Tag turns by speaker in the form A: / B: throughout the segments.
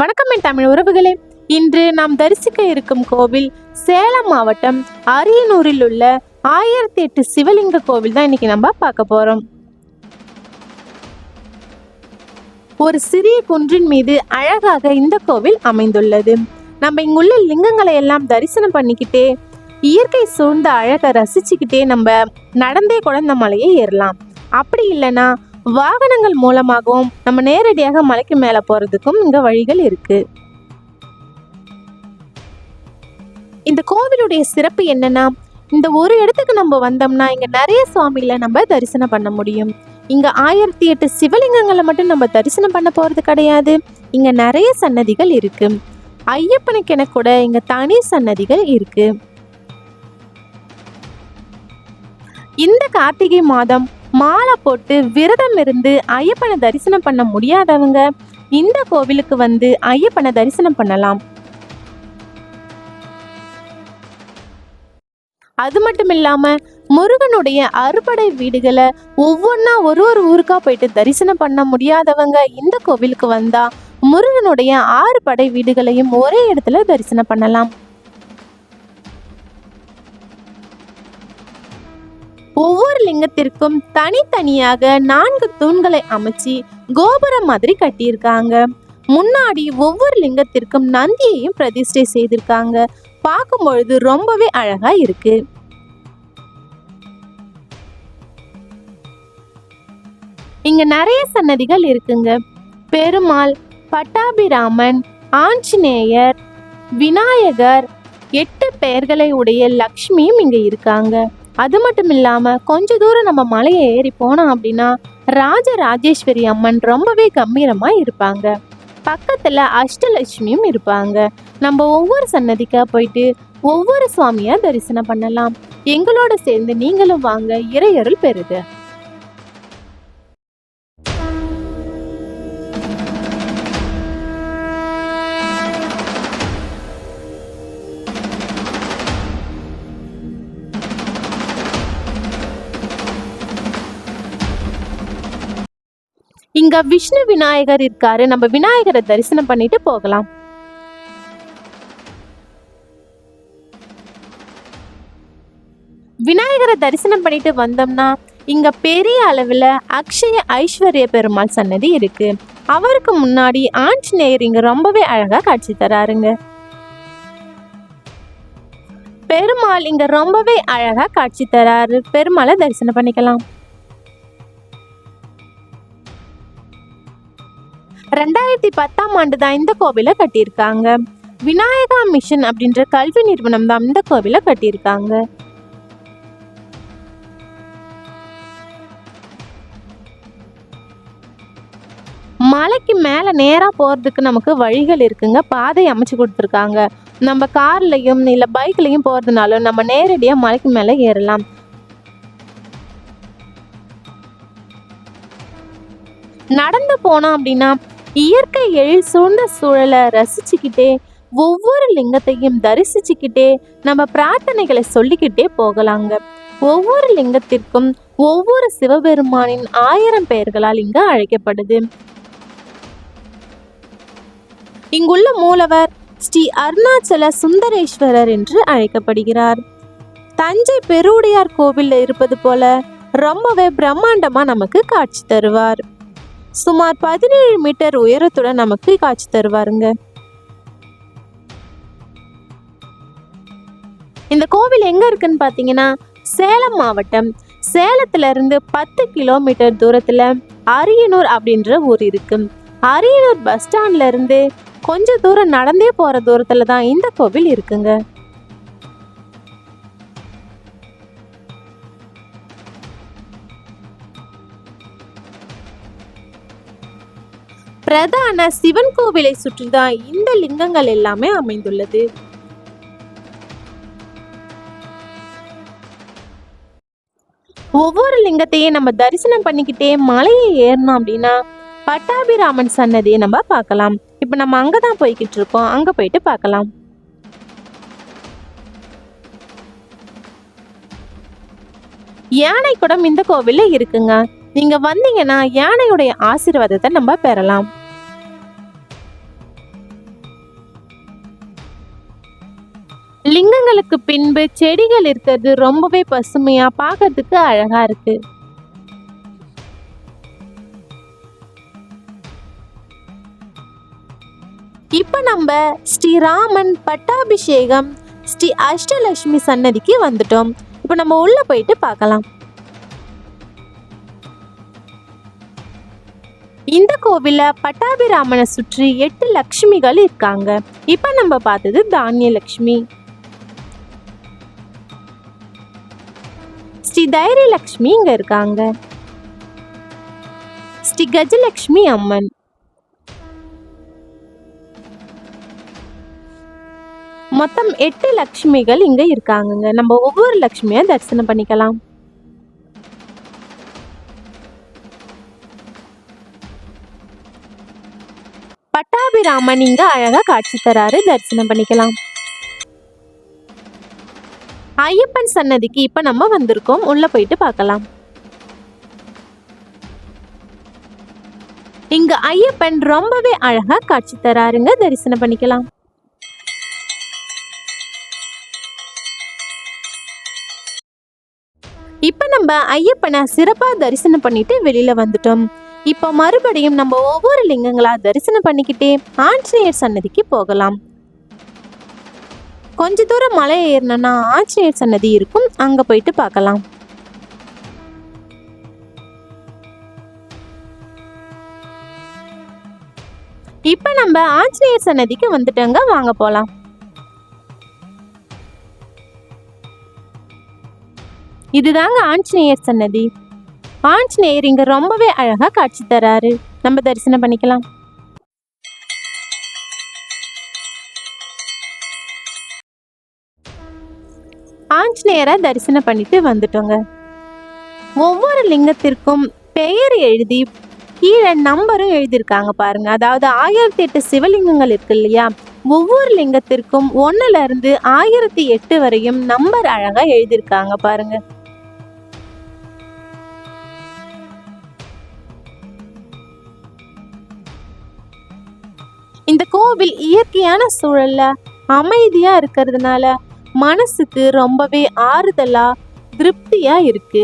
A: வணக்கம் என் தமிழ் உறவுகளே. இன்று நாம் தரிசிக்க இருக்கும் கோவில் சேலம் மாவட்டம் அரியனூரில் உள்ள ஆயிரத்தி எட்டு சிவலிங்க கோவில் தான் இன்னைக்கு நம்ம பார்க்க போறோம். ஒரு சிறிய குன்றின் மீது அழகாக இந்த கோவில் அமைந்துள்ளது. நம்ம இங்குள்ள லிங்கங்களை எல்லாம் தரிசனம் பண்ணிக்கிட்டே இயற்கை சூழ்ந்த அழகை ரசிச்சுக்கிட்டே நம்ம நடந்தே கூட இந்த மலையை ஏறலாம். அப்படி இல்லைன்னா வாகனங்கள் மூலமாகவும் நம்ம நேரடியாக மலைக்கு மேலே போகிறதுக்கும் இங்கே வழிகள் இருக்குது இந்த கோவிலுடைய சிறப்பு என்னன்னா இந்த ஒரு இடத்துக்கு நம்ம வந்தோம்னா இங்கே நிறைய சுவாமிகளை நம்ம தரிசனம் பண்ண முடியும். இங்கே ஆயிரத்தி எட்டு சிவலிங்கங்களை மட்டும் நம்ம தரிசனம் பண்ண போகிறது கிடையாது. இங்கே நிறைய சன்னதிகள் இருக்குது ஐயப்பனுக்கென கூட இங்கே தனி சன்னதிகள் இருக்குது இந்த கார்த்திகை மாதம் மாலை போட்டு விரதம் இருந்து ஐயப்பனை தரிசனம் பண்ண முடியாதவங்க இந்த கோவிலுக்கு வந்து ஐயப்பனை தரிசனம் பண்ணலாம். அது மட்டும் இல்லாம முருகனுடைய அறுபடை வீடுகளை ஒவ்வொன்றா ஒரு ஒரு ஊருக்கா போயிட்டு தரிசனம் பண்ண முடியாதவங்க இந்த கோவிலுக்கு வந்தா முருகனுடைய ஆறு படை வீடுகளையும் ஒரே இடத்துல தரிசனம் பண்ணலாம். ஒவ்வொரு லிங்கத்திற்கும் தனித்தனியாக நான்கு தூண்களை அமைச்சு கோபுரம் மாதிரி கட்டியிருக்காங்க. முன்னாடி ஒவ்வொரு லிங்கத்திற்கும் நந்தியையும் பிரதிஷ்டை செய்திருக்காங்க. பார்க்கும் பொழுது ரொம்பவே அழகா இருக்கு. இங்க நிறைய சன்னதிகள் இருக்குங்க. பெருமாள் பட்டாபிராமன் ஆஞ்சநேயர் விநாயகர் எட்டு பெயர்களை உடைய லக்ஷ்மியும் இங்க இருக்காங்க. அது மட்டும் இல்லாமல் கொஞ்ச தூரம் நம்ம மலையை ஏறி போனோம் அப்படின்னா ராஜ ராஜேஸ்வரி அம்மன் ரொம்பவே கம்பீரமாக இருப்பாங்க. பக்கத்தில் அஷ்டலட்சுமியும் இருப்பாங்க. நம்ம ஒவ்வொரு சன்னதிக்காக போயிட்டு ஒவ்வொரு சுவாமியாக தரிசனம் பண்ணலாம். எங்களோட சேர்ந்து நீங்களும் வாங்க இறையருள் பெறுது இங்க விஷ்ணு விநாயகர் இருக்காரு. நம்ம விநாயகரை தரிசனம் பண்ணிட்டு போகலாம். விநாயகரை தரிசனம் பண்ணிட்டு வந்தோம்னா இங்க பெரிய அளவுல அக்ஷய ஐஸ்வர்ய பெருமாள் சன்னதி இருக்கு. அவருக்கு முன்னாடி ஆஞ்சநேயர் இங்க ரொம்பவே அழகா காட்சி தராருங்க. பெருமாள் இங்க ரொம்பவே அழகா காட்சி தராரு. பெருமாளை தரிசனம் பண்ணிக்கலாம். ரெண்டாயிரத்தி பத்தாம் ஆண்டு தான் இந்த கோவிலை கட்டியிருக்காங்க. விநாயகா மிஷன் அப்படின்ற கல்வி நிறுவனம் தான் இந்த கோவிலை கட்டியிருக்காங்க. மலைக்கு மேலே நேராக போகிறதுக்கு நமக்கு வழிகள் இருக்குங்க. பாதை அமைச்சு கொடுத்துருக்காங்க. நம்ம கார்லையும் இல்லை பைக்லையும் போகிறதுனாலும் நம்ம நேரடியாக மலைக்கு மேலே ஏறலாம். நடந்து போனோம் அப்படின்னா இயற்கை எழில் சூழ்ந்த சூழலை ரசிச்சுக்கிட்டே ஒவ்வொரு லிங்கத்தையும் தரிசிச்சுக்கிட்டே நம்ம பிரார்த்தனைகளை சொல்லிக்கிட்டே போகலாங்க. ஒவ்வொரு லிங்கத்திற்கும் ஒவ்வொரு சிவபெருமானின் ஆயிரம் பெயர்களால் இங்கு அழைக்கப்படுது. இங்குள்ள மூலவர் ஸ்ரீ அருணாச்சல சுந்தரேஸ்வரர் என்று அழைக்கப்படுகிறார். தஞ்சை பெருவுடையார் கோவில்ல இருப்பது போல ரொம்பவே பிரம்மாண்டமா நமக்கு காட்சி தருவார். சுமார் பதினேழு மீட்டர் உயரத்துடன் நமக்கு காட்சி தருவாருங்க. இந்த கோவில் எங்க இருக்குன்னு பாத்தீங்கன்னா சேலம் மாவட்டம். சேலத்துல இருந்து பத்து கிலோமீட்டர் தூரத்துல அரியனூர் அப்படின்ற ஊர் இருக்கு. அரியனூர் பஸ் ஸ்டாண்ட்ல இருந்து கொஞ்ச தூரம் நடந்தே போற தூரத்துல தான் இந்த கோவில் இருக்குங்க. பிரதான சிவன் கோவிலை சுற்றிதான் இந்த லிங்கங்கள் எல்லாமே அமைந்துள்ளது. ஒவ்வொரு லிங்கத்தையும் நம்ம தரிசனம் பண்ணிக்கிட்டே மலையை ஏறணும் அப்படின்னா பட்டாபிராமன் சன்னதியை நம்ம பார்க்கலாம். இப்போ நம்ம அங்கே தான் போய்கிட்டு இருக்கோம். அங்கே போயிட்டு பார்க்கலாம். யானை குடம் இந்த கோவில்ல இருக்குங்க. நீங்க வந்தீங்கன்னா யானையுடைய ஆசீர்வாதத்தை நம்ம பெறலாம். லிங்கங்களுக்கு பின்பு செடிகள் இருக்கிறது ரொம்பவே பசுமையா பார்க்கறதுக்கு அழகா இருக்கு. இப்போ நம்ம ஸ்ரீராமன் பட்டாபிஷேகம் ஸ்ரீ அஷ்டலட்சுமி சன்னதிக்கு வந்துட்டோம். இப்போ நம்ம உள்ள போயிட்டு பார்க்கலாம். இந்த கோவில பட்டாபிராமனை சுற்றி எட்டு லக்ஷ்மிகள் இருக்காங்க. இப்போ நம்ம பார்த்தது தானிய லக்ஷ்மி ஸ்ரீ தைரிய லக்ஷ்மி இங்க இருக்காங்க. ஸ்ரீ கஜலக்ஷ்மி அம்மன். மொத்தம் எட்டு லக்ஷ்மிகள் இங்க இருக்காங்கங்க. நம்ம ஒவ்வொரு லக்ஷ்மியா தரிசனம் பண்ணிக்கலாம். பட்டாபிராமன் இங்க அழகா காட்சி தராரு தரிசனம் பண்ணிக்கலாம். ஐயப்பன் சன்னதிக்கு இப்ப நம்ம வந்திருக்கோம். உள்ள போயிட்டு பார்க்கலாம். இங்க ஐயப்பன் ரொம்பவே அழகா காட்சி தராருங்க. தரிசனம் பண்ணிக்கலாம். இப்ப நம்ம ஐயப்பனை சிறப்பா தரிசனம் பண்ணிட்டு வெளியில வந்துட்டோம். இப்போ மறுபடியும் நம்ம ஒவ்வொரு லிங்கங்களா தரிசனம் பண்ணிக்கிட்டே ஆஞ்சநேயர் சன்னதிக்கு போகலாம். கொஞ்ச தூரம் மலை ஏறினா ஆஞ்சநேயர் சன்னதி இருக்கும். அங்க போயிட்டு பார்க்கலாம். இப்ப நம்ம ஆஞ்சநேயர் சன்னதிக்கு வந்துட்டோங்க. வாங்க போலாம். இதுதாங்க ஆஞ்சநேயர் சன்னதி. ஆஞ்சநேயர் இங்க ரொம்பவே அழகா காட்சி தராரு. நம்ம தரிசனம் பண்ணிக்கலாம். ஆஞ்சநேயரை தரிசனம் பண்ணிட்டு வந்துட்டோங்க. ஒவ்வொரு லிங்கத்திற்கும் பெயர் எழுதி கீழே நம்பரும் எழுதியிருக்காங்க பாருங்க. அதாவது ஆயிரத்தி எட்டு சிவலிங்கங்கள் இருக்கு இல்லையா? ஒவ்வொரு லிங்கத்திற்கும் ஒன்னுல இருந்து ஆயிரத்தி எட்டு வரையும் நம்பர் அழகா எழுதியிருக்காங்க பாருங்க. இந்த கோவில் இயற்கையான சூழல்ல அமைதியா இருக்கிறதுனால மனசுக்கு ரொம்பவே ஆறுதலா திருப்தியா இருக்கு.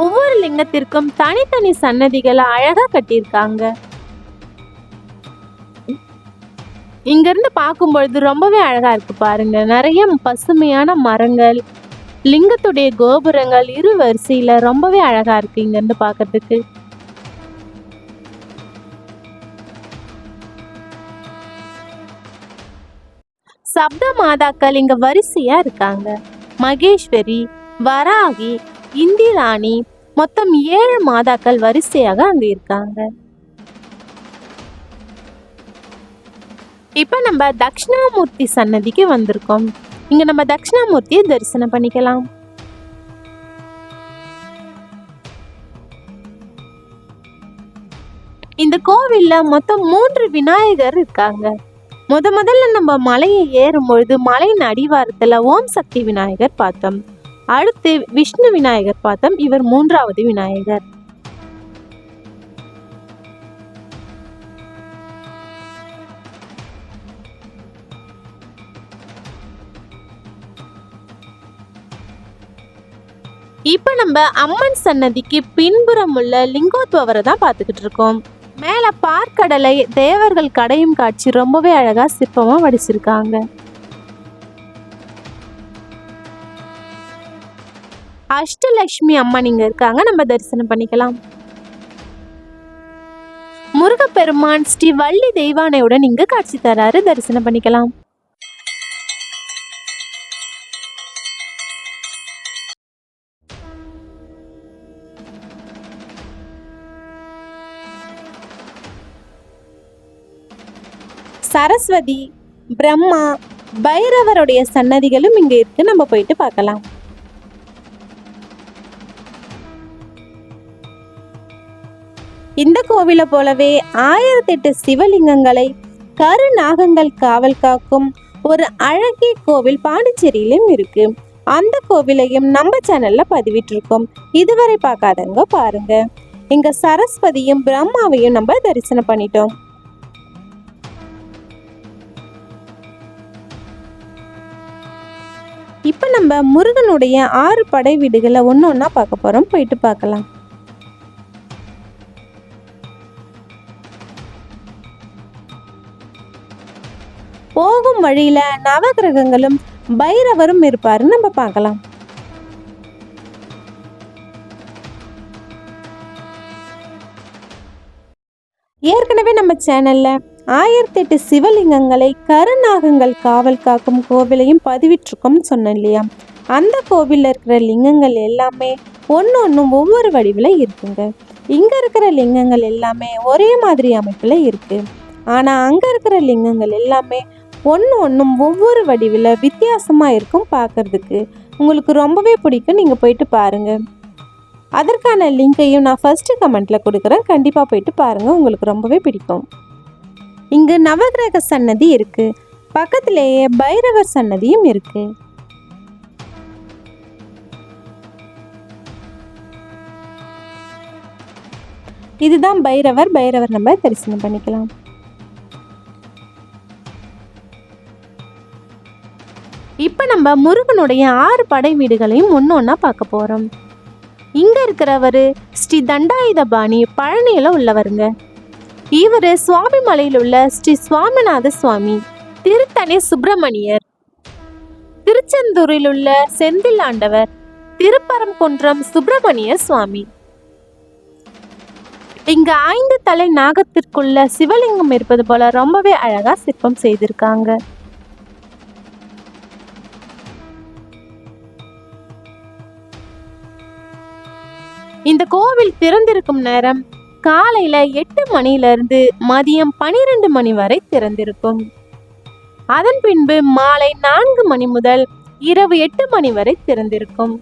A: ஒவ்வொரு லிங்கத்திற்கும் தனித்தனி சன்னதிகளை அழகா கட்டியிருக்காங்க. இங்க இருந்து பார்க்கும் பொழுது ரொம்பவே அழகா இருக்கு பாருங்க. நிறைய பசுமையான மரங்கள் லிங்கத்துடைய கோபுரங்கள் இரு வரிசையில ரொம்பவே அழகா இருக்கு இங்க இருந்து பாக்குறதுக்கு சப்த மாதாக்கள் இங்க வரிசையா இருக்காங்க. மகேஸ்வரி வராகி இந்திராணி மொத்தம் ஏழு மாதாக்கள் வரிசையாக அங்க இருக்காங்க. இப்ப நம்ம தட்சிணாமூர்த்தி சன்னதிக்கு வந்திருக்கோம். இங்க நம்ம தட்சிணாமூர்த்தியை தரிசனம் பண்ணிக்கலாம். இந்த கோவில்ல மொத்தம் மூன்று விநாயகர் இருக்காங்க. முத முதல்ல நம்ம மலையை ஏறும் பொழுது மலையின் அடிவாரத்துல ஓம் சக்தி விநாயகர் பார்த்தோம். அடுத்து விஷ்ணு விநாயகர் பார்த்தோம். இவர் மூன்றாவது விநாயகர். இப்ப நம்ம அம்மன் சன்னதிக்கு பின்புறம் உள்ள லிங்கோத்வரை தான் பார்த்துக்கிட்டு இருக்கோம். மேலே பார்க்கடலை தேவர்கள் கடையும் காட்சி ரொம்பவே அழகா சிற்பமா வடிச்சிருக்காங்க. அஷ்டலட்சுமி அம்மன் இங்கே இருக்காங்க நம்ம தரிசனம் பண்ணிக்கலாம். முருகப்பெருமான் ஸ்ரீ வள்ளி தெய்வானையுடன் இங்க காட்சி தராரு தரிசனம் பண்ணிக்கலாம். சரஸ்வதி பிரம்மா பைரவருடைய சன்னதிகளும் இங்க இருக்கு. நம்ம போயிட்டு பார்க்கலாம். இந்த கோவிலை போலவே ஆயிரத்தெட்டு சிவலிங்கங்களை கருநாகங்கள் காவல் காக்கும் ஒரு அழகிய கோவில் பாண்டிச்சேரியிலும் இருக்கு. அந்த கோவிலையும் நம்ம சேனல்ல பதிவிட்டிருக்கோம். இதுவரை பார்க்காதவங்க பாருங்க. இங்க சரஸ்வதியும் பிரம்மாவையும் நம்ம தரிசனம் பண்ணிட்டோம். இப்போ நம்ம முருகனுடைய ஆறு படை வீடுகளை ஒன்று ஒன்றா பார்க்க போகிறோம் போயிட்டு பார்க்கலாம். போகும் வழியில் நவகிரகங்களும் பைரவரும் இருப்பாருன்னு நம்ம பார்க்கலாம். ஏற்கனவே நம்ம சேனலில் ஆயிரத்தி எட்டு சிவலிங்கங்களை கருநாகங்கள் காவல் காக்கும் கோவிலையும் பதிவிட்டிருக்கோம்னு சொன்னேன் இல்லையா? அந்த கோவிலில் இருக்கிற லிங்கங்கள் எல்லாமே ஒன்று ஒன்றும் ஒவ்வொரு வடிவில் இருக்குங்க. இங்கே இருக்கிற லிங்கங்கள் எல்லாமே ஒரே மாதிரி அமைப்பில் இருக்குது ஆனால் அங்கே இருக்கிற லிங்கங்கள் எல்லாமே ஒன்று ஒன்றும் ஒவ்வொரு வடிவில் வித்தியாசமாக இருக்கும் பார்க்குறதுக்கு உங்களுக்கு ரொம்பவே பிடிக்கும். நீங்கள் போயிட்டு பாருங்கள் அதற்கான லிங்கையும் நான் ஃபஸ்ட்டு கமெண்ட்டில் கொடுக்குறேன். கண்டிப்பாக போயிட்டு பாருங்கள் உங்களுக்கு ரொம்பவே பிடிக்கும். இங்கு நவகிரக சன்னதி இருக்குது பக்கத்திலேயே பைரவர் சன்னதியும் இருக்குது இதுதான் பைரவர். பைரவர் நம்ம தரிசனம் பண்ணிக்கலாம். இப்போ நம்ம முருகனுடைய ஆறு படை வீடுகளையும் ஒன்று ஒன்றா பார்க்க போகிறோம் இங்கே இருக்கிறவர் ஸ்ரீ தண்டாயுதபாணி பழனியில் உள்ளவருங்க. இவர் சுவாமிமலையில் உள்ள ஸ்ரீ சுவாமிநாத சுவாமி திருத்தணி சுப்பிரமணியர் திருச்செந்தூரில் உள்ள செந்தில் ஆண்டவர் திருப்பரங்குன்றம் சுப்பிரமணிய சுவாமி. இங்க ஐந்து தலை நாகத்திற்குள்ள சிவலிங்கம் இருப்பது போல ரொம்பவே அழகா சிற்பம் செய்திருக்காங்க. இந்த கோவில் திறந்திருக்கும் நேரம் காலையில எட்டு மணில இருந்து மதியம் பனிரெண்டு மணி வரை திறந்திருக்கும். அதன் பின்பு மாலை நான்கு மணி முதல் இரவு எட்டு மணி வரை திறந்திருக்கும்.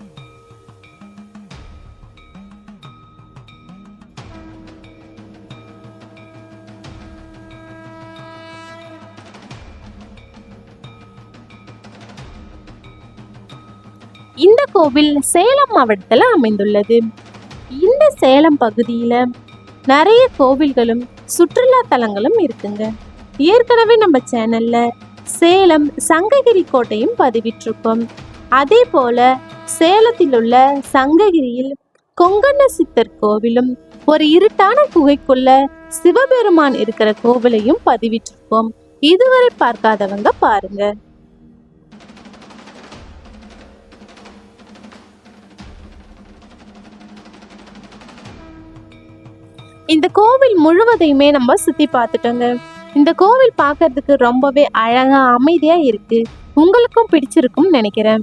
A: இந்த கோவில் சேலம் மாவட்டத்தில் அமைந்துள்ளது. இந்த சேலம் பகுதியில் நிறைய கோவில்களும் சுற்றுலா தலங்களும் இருக்குங்க. ஏற்கனவே நம்ம சேனல்ல சேலம் சங்ககிரி கோட்டையும் பதிவிட்டிருக்கோம். அதே போல சேலத்தில் உள்ள சங்ககிரியில் கொங்கண்ண சித்தர் கோவிலும் ஒரு இருட்டான குகைக்குள்ள சிவபெருமான் இருக்கிற கோவிலையும் பதிவிட்டிருக்கோம். இதுவரை பார்க்காதவங்க பாருங்க. இந்த கோவில் முழுவதையுமே நம்ம சுற்றி பார்த்துட்டோங்க. இந்த கோவில் பார்க்கறதுக்கு ரொம்பவே அழகாக அமைதியாக இருக்குது உங்களுக்கும் பிடிச்சிருக்கும்னு நினைக்கிறேன்.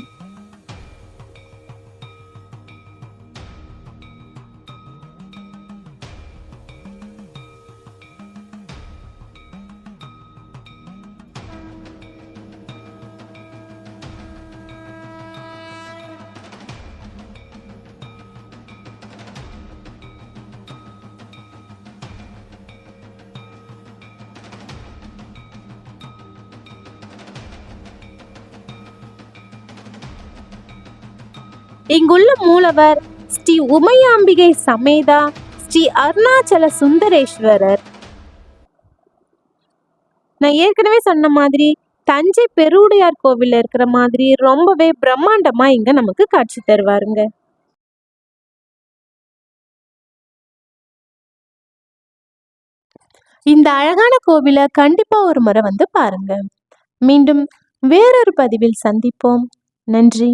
A: இங்குள்ள மூலவர் ஸ்ரீ உமையாம்பிகை சமேதா ஸ்ரீ அருணாச்சல சுந்தரேஸ்வரர். நான் ஏற்கனவே சொன்ன மாதிரி தஞ்சை பெருவுடையார் கோவில்ல இருக்கிற மாதிரி ரொம்பவே பிரம்மாண்டமா இங்க நமக்கு காட்சி தருவாருங்க. இந்த அழகான கோவிலை கண்டிப்பா ஒரு முறை வந்து பாருங்க. மீண்டும் வேறொரு பதிவில் சந்திப்போம். நன்றி.